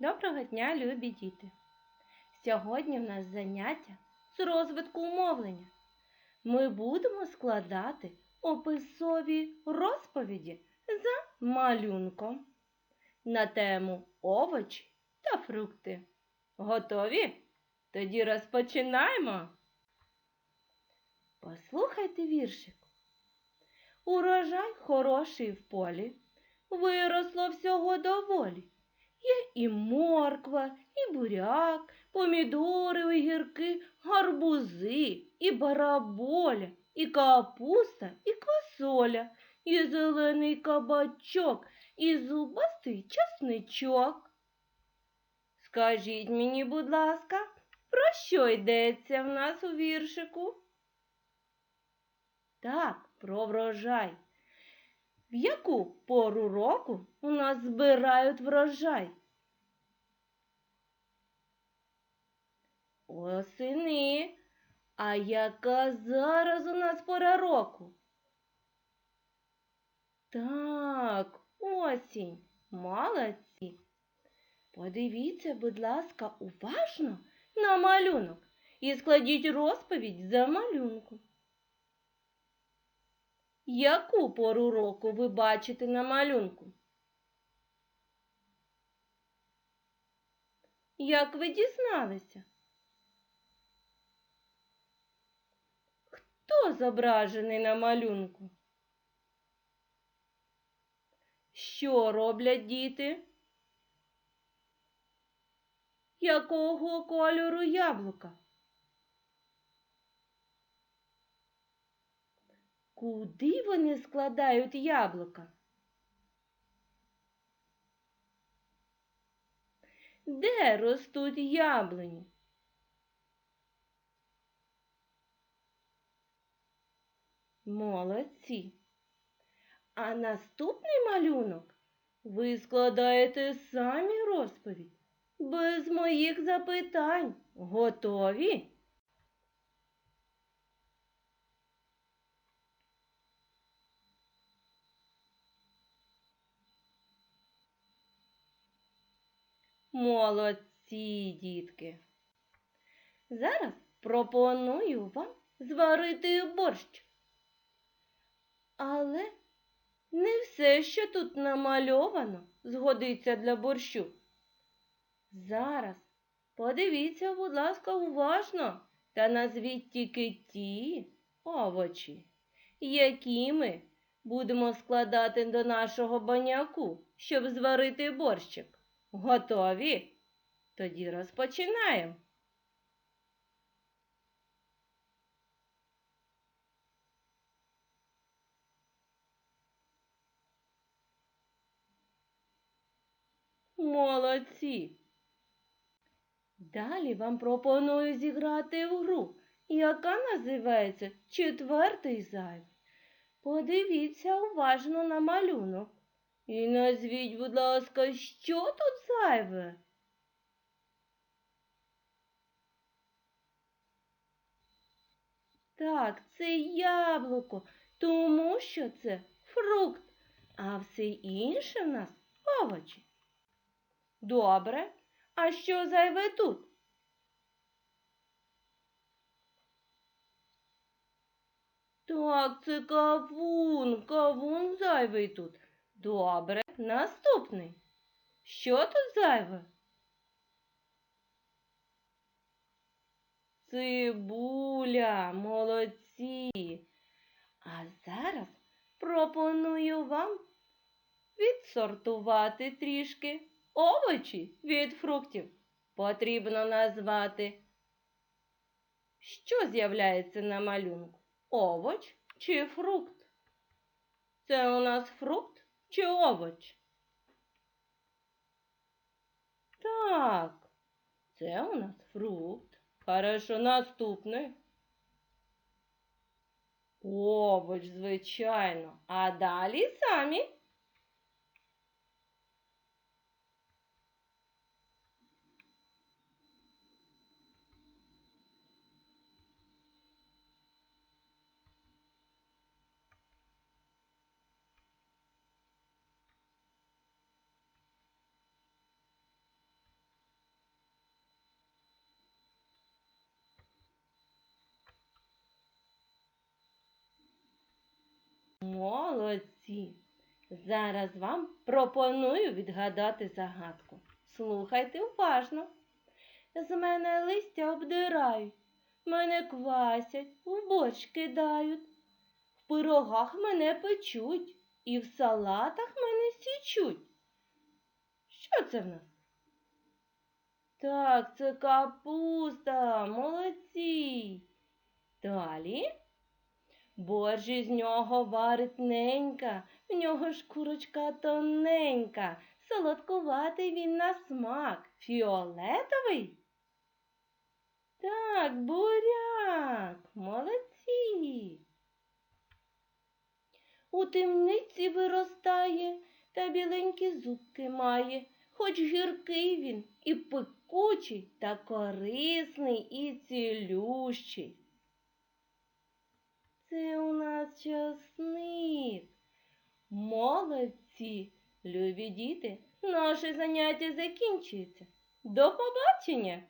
Доброго дня, любі діти! Сьогодні в нас заняття з розвитку мовлення. Ми будемо складати описові розповіді за малюнком на тему овочі та фрукти. Готові? Тоді розпочинаємо. Послухайте віршик. Урожай хороший в полі, виросло всього доволі. Є і морква, і буряк, помідори, огірки, гарбузи, і бараболя, і капуста, і квасоля, і зелений кабачок, і зубастий часничок. Скажіть мені, будь ласка, про що йдеться в нас у віршику? Так, про врожай. В яку пору року у нас збирають врожай? Осени. А яка зараз у нас пора року? Так, осінь. Молодці. Подивіться, будь ласка, уважно на малюнок і складіть розповідь за малюнком. Яку пору року ви бачите на малюнку? Як ви дізналися? Хто зображений на малюнку? Що роблять діти? Якого кольору яблука? Куди вони складають яблука? Де ростуть яблуні? Молодці. А наступний малюнок ви складаєте самі розповідь без моїх запитань. Готові? Молодці, дітки. Зараз пропоную вам зварити борщ. Але не все, що тут намальовано, згодиться для борщу. Зараз подивіться, будь ласка, уважно та назвіть тільки ті овочі, які ми будемо складати до нашого баняку, щоб зварити борщик. Готові? Тоді розпочинаємо. Молодці. Далі вам пропоную зіграти в гру, яка називається Четвертий зайв. Подивіться уважно на малюнок. І назвіть, будь ласка, що тут зайве? Так, це яблуко, тому що це фрукт, а все інше в нас овочі. Добре, а що зайве тут? Так, це кавун, кавун зайвий тут. Добре, наступний. Що тут зайве? Цибуля, молодці. А зараз пропоную вам відсортувати трішки овочі від фруктів. Потрібно назвати, що з'являється на малюнку? Овоч чи фрукт? Це у нас фрукт чи овоч? Так, це у нас фрукт. Хорошо, наступний. Овоч, звичайно. А далі самі. Молодці. Зараз вам пропоную відгадати загадку. Слухайте уважно. З мене листя обдирають, мене квасять, в борщ кидають, в пирогах мене печуть і в салатах мене січуть. Що це в нас? Так, це капуста, молодці. Далі. Борщ із нього варить ненька, в нього шкурочка тоненька, солодкуватий він на смак, фіолетовий. Так, буряк, молодці. У темниці виростає та біленькі зубки має, хоч гіркий він і пекучий, та корисний і цілющий. Це у нас часник. Молодці, любі діти, наше заняття закінчується. До побачення!